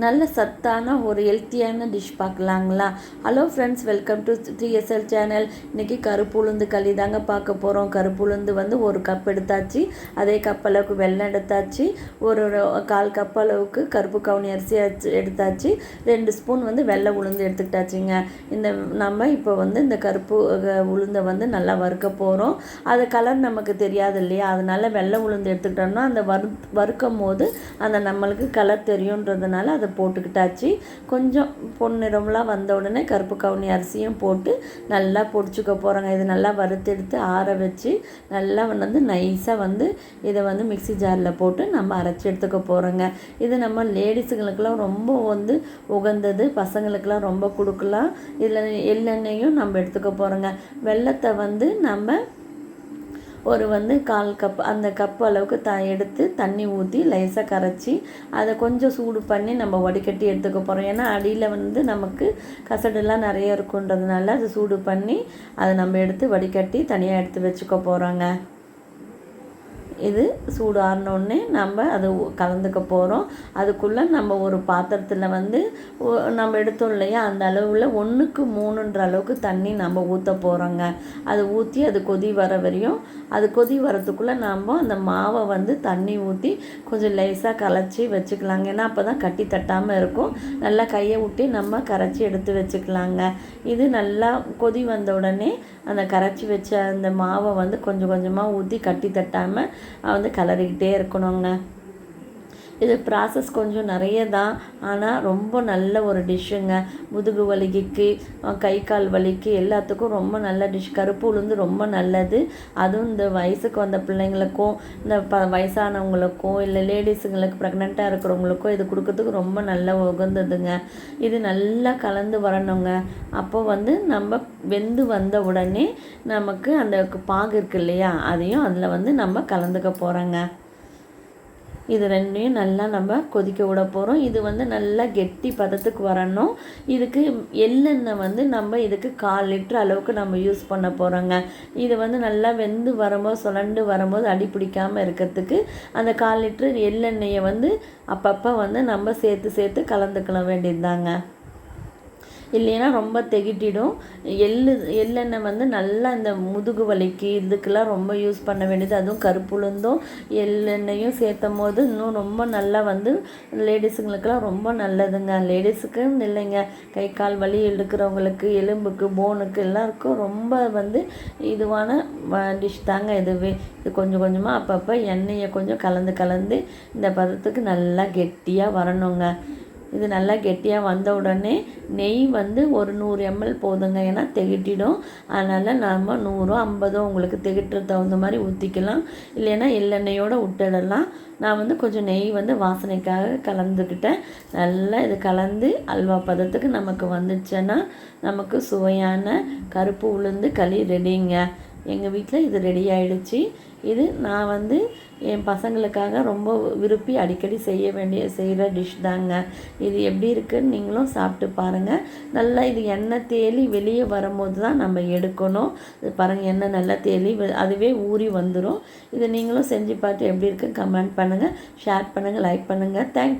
நல்ல சத்தான ஒரு ஹெல்த்தியான dish பார்க்கலாங்களா? Hello friends welcome to three SL channel இன்றைக்கி கருப்பு உளுந்து களி தாங்க பார்க்க போகிறோம் கருப்பு உளுந்து வந்து ஒரு கப் எடுத்தாச்சு. அதே கப் அளவுக்கு வெள்ளம் எடுத்தாச்சு. ஒரு ஒரு கால் கப் அளவுக்கு கருப்பு கவுனி அரிசி அச்சு- எடுத்தாச்சு. ரெண்டு ஸ்பூன் வந்து வெள்ளை உளுந்து எடுத்துக்கிட்டாச்சுங்க. இந்த நம்ம இப்போ வந்து இந்த கருப்பு உளுந்தை வந்து நல்லா வறுக்க போகிறோம் அது கலர் நமக்கு தெரியாது இல்லையா? அதனால வெள்ளை உளுந்து எடுத்துக்கிட்டோம்னா அந்த வறு வறுக்கும் போது அந்த நம்மளுக்கு கலர் தெரியுன்றதுனால அதை போட்டுக்கிட்டாச்சு. கொஞ்சம் பொன்னிறம்லாம் வந்த உடனே கருப்பு கவுனி அரிசியும் போட்டு நல்லா பொடிச்சுக்க போகிறோங்க இது நல்லா வறுத்தெடுத்து ஆற வச்சு நல்லா வந்து நைஸாக வந்து இதை வந்து மிக்ஸி ஜாரில் போட்டு நம்ம அரைச்சி எடுத்துக்க போகிறோங்க இது நம்ம லேடிஸுங்களுக்கெல்லாம் ரொம்ப வந்து உகந்தது. பசங்களுக்கெல்லாம் ரொம்ப கொடுக்கலாம். இதில் எள்ளெண்ணெயும் நம்ம எடுத்துக்க போகிறோங்க வெள்ளத்தை வந்து நம்ம ஒரு வந்து கால் கப் அந்த கப் அளவுக்கு த எடுத்து தண்ணி ஊற்றி லேசாக கரைச்சி அதை கொஞ்சம் சூடு பண்ணி நம்ம வடிகட்டி எடுத்துக்க போகிறோம் ஏன்னா அடியில் வந்து நமக்கு கசடெல்லாம் நிறைய இருக்குன்றதுனால அது சூடு பண்ணி அதை நம்ம எடுத்து வடிகட்டி தனியாக எடுத்து வச்சுக்க போகிறோங்க இது சூடு ஆறினோடனே நம்ம அது கலந்துக்க போகிறோம் அதுக்குள்ளே நம்ம ஒரு பாத்திரத்தில் வந்து நம்ம எடுத்தோம் இல்லையா? அந்த அளவில் ஒன்றுக்கு மூணுன்ற அளவுக்கு தண்ணி நம்ம ஊற்ற போகிறோங்க அது ஊற்றி அது கொதி வர வரையும் அது கொதி வரத்துக்குள்ளே நம்ம அந்த மாவை வந்து தண்ணி ஊற்றி கொஞ்சம் லேசாக கலச்சி வச்சுக்கலாங்க. ஏன்னா அப்போ தான் கட்டி தட்டாமல் இருக்கும். நல்லா கையை விட்டு நம்ம கரைச்சி எடுத்து வச்சுக்கலாங்க. இது நல்லா கொதி வந்த உடனே அந்த கரைச்சி வச்ச அந்த மாவை வந்து கொஞ்சம் கொஞ்சமாக ஊற்றி கட்டி தட்டாமல் வந்து கிளறிக்கிட்டே இருக்கணுங்க. இது ப்ராசஸ் கொஞ்சம் நிறைய தான் ஆனால் ரொம்ப நல்ல ஒரு டிஷ்ஷுங்க முதுகு வலிக்கு கை கால் வலிக்கு எல்லாத்துக்கும் ரொம்ப நல்ல டிஷ் கருப்பு உளுந்து ரொம்ப நல்லது. அதுவும் இந்த வயசுக்கு வந்த பிள்ளைங்களுக்கும் இந்த ப வயசானவங்களுக்கும் இல்லை லேடிஸுங்களுக்கு ப்ரெக்னெண்ட்டாக இருக்கிறவங்களுக்கும் இது கொடுக்கறதுக்கு ரொம்ப நல்ல உகந்ததுங்க. இது நல்லா கலந்து வரணுங்க. அப்போ வந்து நம்ம வெந்து வந்த உடனே நமக்கு அந்த பாகு இருக்கு இல்லையா? அதையும் அதில் வந்து நம்ம கலந்துக்க போகிறோங்க இது ரெண்டையும் நல்லா நம்ம கொதிக்க விட போகிறோம் இது வந்து நல்லா கெட்டி பதத்துக்கு வரணும். இதுக்கு எள்ளெண்ணெய் வந்து நம்ம இதுக்கு கால் லிட்டர் அளவுக்கு நம்ம யூஸ் பண்ண போகிறோங்க இது வந்து நல்லா வெந்து வரும்போது சுரண்டு வரும்போது அடி பிடிக்காமல் இருக்கிறதுக்கு அந்த கால் லிட்டர் எள்ளெண்ணெயை வந்து அப்பப்போ வந்து நம்ம சேர்த்து சேர்த்து கலந்துக்கலாம் வேண்டியதுதாங்க. இல்லைன்னா ரொம்ப தெகிட்டிடும். எள்ளு எள்ளெண்ணெய் வந்து நல்லா இந்த முதுகு வலிக்கு இதுக்கெல்லாம் ரொம்ப யூஸ் பண்ண வேண்டியது. அதுவும் கருப்புளுந்தும் எள்ளெண்ணெயும் சேர்த்தும் போது இன்னும் ரொம்ப நல்லா வந்து லேடிஸுங்களுக்கெல்லாம் ரொம்ப நல்லதுங்க. லேடிஸுக்குன்னு இல்லைங்க. கை கால் வலி எடுக்கிறவங்களுக்கு எலும்புக்கு போனுக்கு எல்லாருக்கும் ரொம்ப வந்து இதுவான டிஷ் தாங்க இதுவே. இது கொஞ்சம் கொஞ்சமாக அப்பப்போ எண்ணெயை கொஞ்சம் கலந்து கலந்து இந்த பதத்துக்கு நல்லா கெட்டியாக வரணுங்க. இது நல்லா கெட்டியாக வந்த உடனே நெய் வந்து ஒரு நூறு எம்எல் போதுங்க ஏன்னா திகட்டிடும். அதனால் நம்ம நூறோ ஐம்பதோ உங்களுக்கு திகட்டுற தகுந்த மாதிரி ஊற்றிக்கலாம் இல்லைன்னா எள்ளெண்ணெயோடு விட்டுடலாம். நான் வந்து கொஞ்சம் நெய் வந்து வாசனைக்காக கலந்துக்கிட்டேன். நல்லா இது கலந்து அல்வா பதத்துக்கு நமக்கு வந்துச்சுன்னா நமக்கு சுவையான கருப்பு உளுந்து களி ரெடிங்க எங்கள் வீட்டில் இது ரெடி ஆயிடுச்சு. இது நான் வந்து என் பசங்களுக்காக ரொம்ப விரும்பி அடிக்கடி செய்ய வேண்டிய செய்கிற டிஷ் தாங்க. இது எப்படி இருக்குன்னு நீங்களும் சாப்பிட்டு பாருங்கள் நல்லா இது எண்ணெய் தேலி வெளியே வரும்போது தான் நம்ம எடுக்கணும். இது பாருங்கள் எண்ணெய் நல்லா தேலி அதுவே ஊறி வந்துடும் இதை நீங்களும் செஞ்சு பார்த்து எப்படி இருக்குன்னு கமெண்ட் பண்ணுங்கள் ஷேர் பண்ணுங்கள் லைக் பண்ணுங்கள் தேங்க்